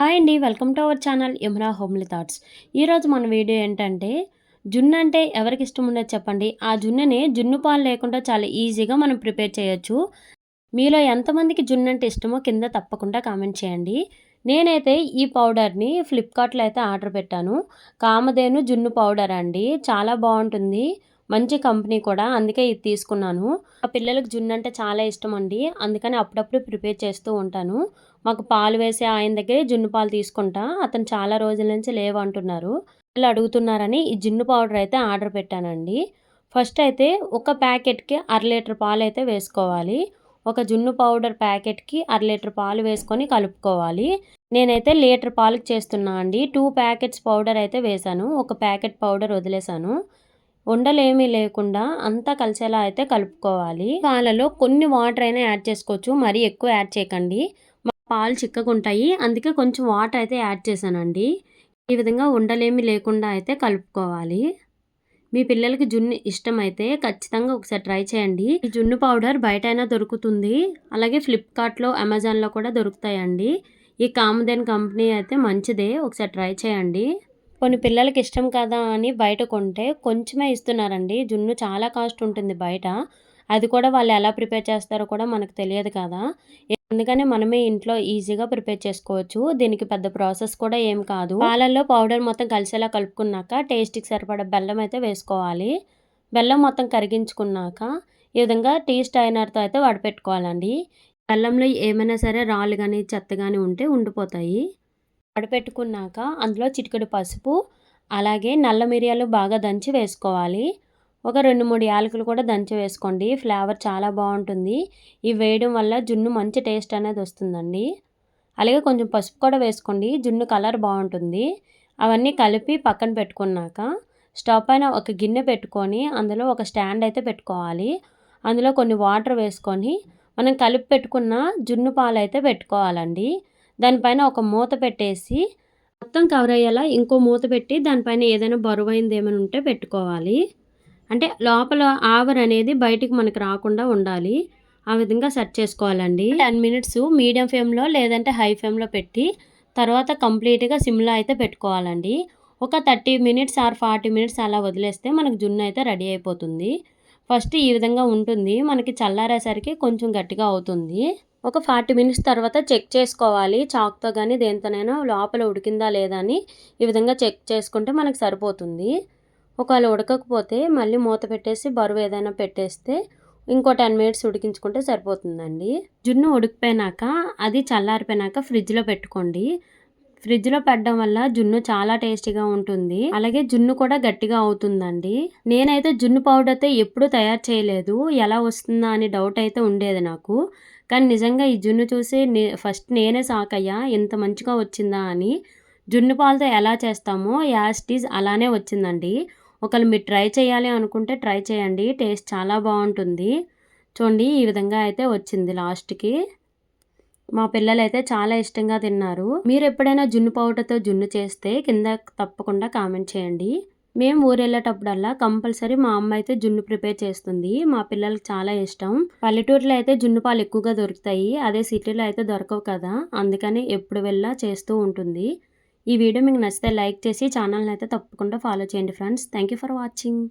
Hi అండి welcome to our channel Yamuna homely thoughts. ఈరోజు మన వీడియో ఏంటంటే జున్ను అంటే ఎవరికి ఇష్టం ఉండదు చెప్పండి. ఆ జున్నుని జున్ను పాలు లేకుండా చాలా ఈజీగా మనం ప్రిపేర్ చేయొచ్చు. మీలో ఎంతమందికి జున్ను అంటే ఇష్టమో కింద తప్పకుండా కామెంట్ చేయండి. నేనైతే ఈ పౌడర్ని ఫ్లిప్కార్ట్లో అయితే ఆర్డర్ పెట్టాను. కామధేను జున్ను పౌడర్ అండి. చాలా బాగుంటుంది. మంచి కంపెనీ కూడా అందుకే ఇది తీసుకున్నాను. ఆ పిల్లలకు జున్ను అంటే చాలా ఇష్టం అండి. అందుకని అప్పుడప్పుడు ప్రిపేర్ చేస్తూ ఉంటాను. మాకు పాలు వేసే ఆయన దగ్గరే జున్ను పాలు తీసుకుంటా. అతను చాలా రోజుల నుంచి లేవంటున్నారు వాళ్ళు అడుగుతున్నారని ఈ జున్ను పౌడర్ అయితే ఆర్డర్ పెట్టానండి. ఫస్ట్ అయితే ఒక ప్యాకెట్కి అర లీటర్ పాలు అయితే వేసుకోవాలి. ఒక జున్ను పౌడర్ ప్యాకెట్కి అర లీటర్ పాలు వేసుకొని కలుపుకోవాలి. నేనైతే లీటర్ పాలకు చేస్తున్నా అండి. టూ ప్యాకెట్స్ పౌడర్ అయితే వేశాను. ఒక ప్యాకెట్ పౌడర్ వదిలేశాను. ఉండలేమీ లేకుండా అంతా కలిసేలా అయితే కలుపుకోవాలి. పాలలో కొన్ని వాటర్ అయినా యాడ్ చేసుకోవచ్చు. మరీ ఎక్కువ యాడ్ చేయకండి. పాలు చిక్కకుంటాయి. అందుకే కొంచెం వాటర్ అయితే యాడ్ చేశానండి. ఈ విధంగా ఉండలేమి లేకుండా అయితే కలుపుకోవాలి. మీ పిల్లలకి జున్ను ఇష్టమైతే ఖచ్చితంగా ఒకసారి ట్రై చేయండి. ఈ జున్ను పౌడర్ బయటైనా దొరుకుతుంది. అలాగే ఫ్లిప్కార్ట్లో అమెజాన్లో కూడా దొరుకుతాయండి. ఈ కామదేన్ కంపెనీ అయితే మంచిదే. ఒకసారి ట్రై చేయండి. కొన్ని పిల్లలకి ఇష్టం కదా అని బయట కొంటే కొంచెమే ఇస్తున్నారండి. జున్ను చాలా కాస్ట్ ఉంటుంది బయట. అది కూడా వాళ్ళు ఎలా ప్రిపేర్ చేస్తారో కూడా మనకు తెలియదు కదా. అందుకనే మనమే ఇంట్లో ఈజీగా ప్రిపేర్ చేసుకోవచ్చు. దీనికి పెద్ద ప్రాసెస్ కూడా ఏం కాదు. పాలల్లో పౌడర్ మొత్తం కలిసేలా కలుపుకున్నాక టేస్ట్కి సరిపడా బెల్లం అయితే వేసుకోవాలి. బెల్లం మొత్తం కరిగించుకున్నాక ఈ విధంగా టీ స్టైనర్తో అయితే వడపెట్టుకోవాలండి. బెల్లంలో ఏమైనా సరే రాళ్ళు కానీ చెత్త కానీ ఉంటే ఉండిపోతాయి. వడపెట్టుకున్నాక అందులో చిటికెడు పసుపు అలాగే నల్ల మిరియాలు బాగా దంచి వేసుకోవాలి. ఒక రెండు మూడు యాలకులు కూడా దంచి వేసుకోండి. ఫ్లేవర్ చాలా బాగుంటుంది. ఇవి వేయడం వల్ల జున్ను మంచి టేస్ట్ అనేది వస్తుందండి. అలాగే కొంచెం పసుపు కూడా వేసుకోండి. జున్ను కలర్ బాగుంటుంది. అవన్నీ కలిపి పక్కన పెట్టుకున్నాక స్టవ్ పైన ఒక గిన్నె పెట్టుకొని అందులో ఒక స్టాండ్ అయితే పెట్టుకోవాలి. అందులో కొన్ని వాటర్ వేసుకొని మనం కలిపి పెట్టుకున్న జున్ను పాలు అయితే పెట్టుకోవాలండి. దానిపైన ఒక మూత పెట్టేసి మొత్తం కవర్ అయ్యేలా ఇంకో మూత పెట్టి దానిపైన ఏదైనా బరువైంది ఏమైనా ఉంటే పెట్టుకోవాలి. అంటే లోపల ఆవర్ అనేది బయటికి మనకు రాకుండా ఉండాలి. ఆ విధంగా సెట్ చేసుకోవాలండి. టెన్ మినిట్స్ మీడియం ఫ్లేమ్లో లేదంటే హై ఫ్లేమ్లో పెట్టి తర్వాత కంప్లీట్గా సిమ్లో అయితే పెట్టుకోవాలండి. ఒక thirty minutes or forty minutes అలా వదిలేస్తే మనకు జున్ను అయితే రెడీ అయిపోతుంది. ఫస్ట్ ఈ విధంగా ఉంటుంది. మనకి చల్లారేసరికి కొంచెం గట్టిగా అవుతుంది. ఒక ఫార్టీ మినిట్స్ తర్వాత చెక్ చేసుకోవాలి. చాక్తో కానీ దేంతోనైనా లోపల ఉడికిందా లేదా అని ఈ విధంగా చెక్ చేసుకుంటే మనకు సరిపోతుంది. ఒకవేళ ఉడకకపోతే మళ్ళీ మూత పెట్టేసి బరువు ఏదైనా పెట్టేస్తే ఇంకో టెన్ మినిట్స్ ఉడికించుకుంటే సరిపోతుందండి. జున్ను ఉడికిపోయినాక అది చల్లారిపోయినాక ఫ్రిడ్జ్లో పెట్టుకోండి. ఫ్రిడ్జ్లో పెట్టడం వల్ల జున్ను చాలా టేస్టీగా ఉంటుంది. అలాగే జున్ను కూడా గట్టిగా అవుతుందండి. నేనైతే జున్ను పౌడర్ అయితే ఎప్పుడూ తయారు చేయలేదు. ఎలా వస్తుందా అని డౌట్ అయితే ఉండేది నాకు. కానీ నిజంగా ఈ జున్ను చూసి ఫస్ట్ నేనే షాక్ అయ్యా ఎంత మంచిగా వచ్చిందా అని. జున్ను పాలతో ఎలా చేస్తామో యాస్టీజ్ అలానే వచ్చిందండి. ఒకవేళ మీరు ట్రై చేయాలి అనుకుంటే ట్రై చేయండి టేస్ట్ చాలా బాగుంటుంది. చూడండి ఈ విధంగా అయితే వచ్చింది లాస్ట్కి మా పిల్లలు అయితే చాలా ఇష్టంగా తిన్నారు. మీరు ఎప్పుడైనా జున్ను పౌడర్తో జున్ను చేస్తే కింద తప్పకుండా కామెంట్ చేయండి. మేము ఊరు వెళ్ళేటప్పుడల్లా కంపల్సరీ మా అమ్మ అయితే జున్ను ప్రిపేర్ చేస్తుంది. మా పిల్లలకి చాలా ఇష్టం. పల్లెటూరులో అయితే జున్ను పాలు ఎక్కువగా దొరుకుతాయి. అదే సిటీలో అయితే దొరకవు కదా. అందుకని ఎప్పుడు వెళ్ళా చేస్తూ ఉంటుంది. ఈ వీడియో మీకు నచ్చితే లైక్ చేసి ఛానల్ని అయితే తప్పకుండా ఫాలో చేయండి friends. Thank you for watching.